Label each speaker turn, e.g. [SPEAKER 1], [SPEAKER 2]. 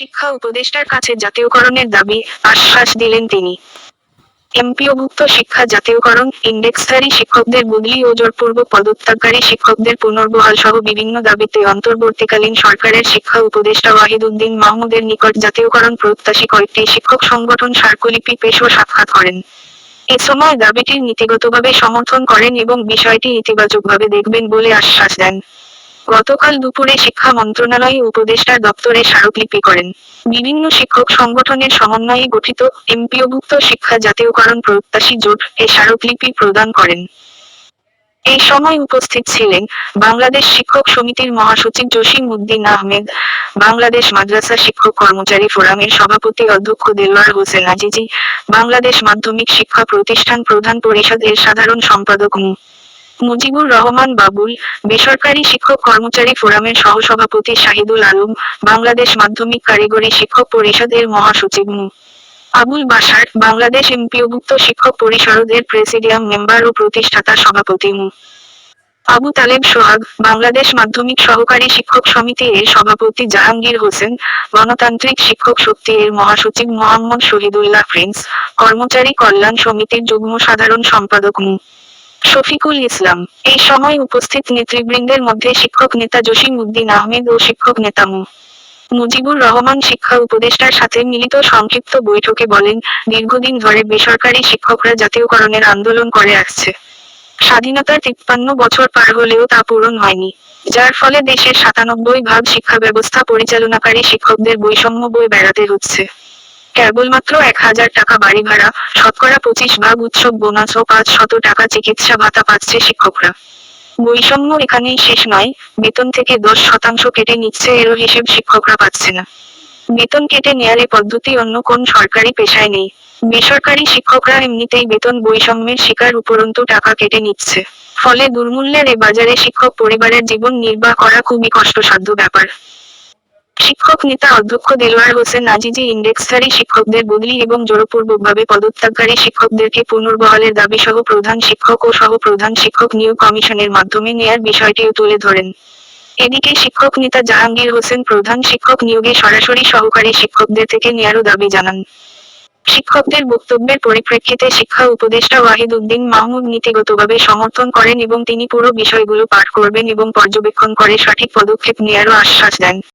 [SPEAKER 1] শিক্ষা উপদেষ্টার কাছে জাতীয়করণের দাবি আশ্বাস দিলেন তিনি। এমপিওভুক্ত শিক্ষা জাতীয়করণ, ইন্ডেক্সধারী শিক্ষকদের বদলি ও জোরপূর্বক পদত্যাগকারী শিক্ষকদের পুনর্বহাল সহ বিভিন্ন দাবিতে অন্তর্বর্তীকালীন সরকারের শিক্ষা উপদেষ্টা ওয়াহিদুদ্দিন মাহমুদের নিকট জাতীয়করণ প্রত্যাশী কয়েকটি শিক্ষক সংগঠন স্মারকলিপি পেশ ও সাক্ষাৎ করেন। এ সময় দাবিটির নীতিগতভাবে সমর্থন করেন এবং বিষয়টি ইতিবাচকভাবে দেখবেন বলে আশ্বাস দেন। গতকাল দুপুরে শিক্ষা মন্ত্রণালয়ে উপদেষ্টার দপ্তরে স্মারকলিপি করেন। বিভিন্ন শিক্ষক সংগঠনের সমন্বয়ে গঠিত এমপিওভুক্ত শিক্ষা জাতীয়করণ প্রত্যাশী জোট এ স্মারকলিপি প্রদান করেন। এই সময় উপস্থিত ছিলেন বাংলাদেশ শিক্ষক সমিতির মহাসচিব জসিম উদ্দিন আহমেদ, বাংলাদেশ মাদ্রাসা শিক্ষক কর্মচারী ফোরামের সভাপতি অধ্যক্ষ দেলোয়ার হোসেন আজিজি, বাংলাদেশ মাধ্যমিক শিক্ষা প্রতিষ্ঠান প্রধান পরিষদের সাধারণ সম্পাদক মু। মুজিবুর রহমান বাবুল, বেসরকারি শিক্ষক কর্মচারী ফোরামের সহসভাপতি শাহিদুল আলম, বাংলাদেশ মাধ্যমিক কারিগরি শিক্ষক পরিষদের মহাসচিব মু। আবুল বাসার বাংলাদেশ এমপিওভুক্ত শিক্ষক পরিষদ এর প্রেসিডিয়াম মেম্বার ও প্রতিষ্ঠাতা সভাপতি মু। আবু তালেব সোহাগ, বাংলাদেশ মাধ্যমিক সহকারী শিক্ষক সমিতি এর সভাপতি জাহাঙ্গীর হোসেন, গণতান্ত্রিক শিক্ষক শক্তি এর মহাসচিব মোহাম্মদ শহীদুল্লাহ প্রিন্স, কর্মচারী কল্যাণ সমিতির যুগ্ম সাধারণ সম্পাদক মু। শফিকুল ইসলাম। এই সময় উপস্থিত নেতৃবৃন্দের মধ্যে শিক্ষক নেতা জসিম উদ্দিন আহমেদ ও শিক্ষক নেতা মু। মুজিবুর রহমান শিক্ষা উপদেষ্টার সাথে মিলিত সংক্ষিপ্ত বৈঠকে বলেন, দীর্ঘদিন ধরে বেসরকারি শিক্ষকরা জাতীয়করণের আন্দোলন করে আসছে। স্বাধীনতার তিপ্পান্ন বছর পার হলেও তা পূরণ হয়নি, যার ফলে দেশের সাতানব্বই ভাগ শিক্ষা ব্যবস্থা পরিচালনাকারী শিক্ষকদের বৈষম্য বই বেড়াতে হচ্ছে। কেবলমাত্র এক হাজার টাকা বাড়ি ভাড়া, শতকরা পঁচিশ ভাগ উৎসব বোনাস ও পাঁচ শত টাকা চিকিৎসা ভাতা পাচ্ছে শিক্ষকরা। বৈষম্য এখানেই শেষ নয়, বেতন থেকে দশ শতাংশ কেটে নিচ্ছে এরও হিসেব শিক্ষকরা পাচ্ছে না। বেতন কেটে নেয়ার এ পদ্ধতি অন্য কোন সরকারি পেশায় নেই। বেসরকারি শিক্ষকরা এমনিতেই বেতন বৈষম্যের শিকার উপরন্তু টাকা কেটে নিচ্ছে। ফলে দুর্মূল্যের এ বাজারে শিক্ষক পরিবারের জীবন নির্বাহ করা খুবই কষ্টসাধ্য ব্যাপার। শিক্ষক নেতা অধ্যক্ষ দেলোয়ার হোসেন আজিজি ইন্ডেক্সধারী শিক্ষকদের বদলি এবং জোরপূর্বকভাবে পদত্যাগকারী শিক্ষকদেরকে পুনর্বহালের দাবি সহ প্রধান শিক্ষক ও সহ প্রধান শিক্ষক নিয়োগ কমিশনের মাধ্যমে নেয়ার বিষয়টিও তুলে ধরেন। এদিকে শিক্ষক নেতা জাহাঙ্গীর হোসেন প্রধান শিক্ষক নিয়োগে সরাসরি সহকারী শিক্ষকদের থেকে নেয়ারও দাবি জানান। শিক্ষকদের বক্তব্যের পরিপ্রেক্ষিতে শিক্ষা উপদেষ্টা ওয়াহিদ উদ্দিন মাহমুদ নীতিগতভাবে সমর্থন করেন এবং তিনি পুরো বিষয়গুলো পাঠ করবেন এবং পর্যবেক্ষণ করে সঠিক পদক্ষেপ নেয়ারও আশ্বাস দেন।